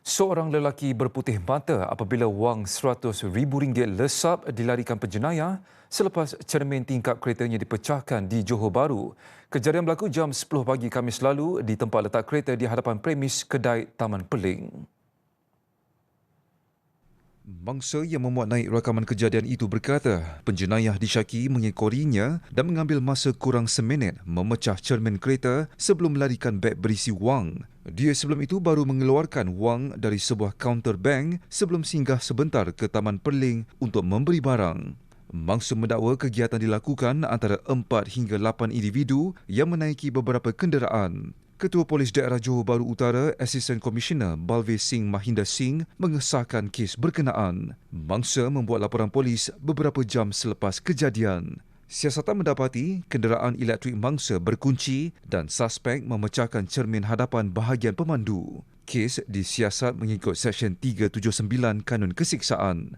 Seorang lelaki berputih mata apabila wang RM100,000 lesap dilarikan penjenayah selepas cermin tingkap keretanya dipecahkan di Johor Bahru. Kejadian berlaku jam 10 pagi Kamis lalu di tempat letak kereta di hadapan premis kedai Taman Peling. Mangsa yang memuat naik rakaman kejadian itu berkata, penjenayah disyaki mengekorinya dan mengambil masa kurang seminit memecah cermin kereta sebelum melarikan beg berisi wang. Dia sebelum itu baru mengeluarkan wang dari sebuah kaunter bank sebelum singgah sebentar ke Taman Perling untuk memberi barang. Mangsa mendakwa kegiatan dilakukan antara 4 hingga 8 individu yang menaiki beberapa kenderaan. Ketua Polis Daerah Johor Bahru Utara, Assistant Commissioner Balvi Singh Mahinda Singh mengesahkan kes berkenaan. Mangsa membuat laporan polis beberapa jam selepas kejadian. Siasatan mendapati kenderaan elektrik mangsa berkunci dan suspek memecahkan cermin hadapan bahagian pemandu. Kes disiasat mengikut Seksyen 379 Kanun Kesiksaan.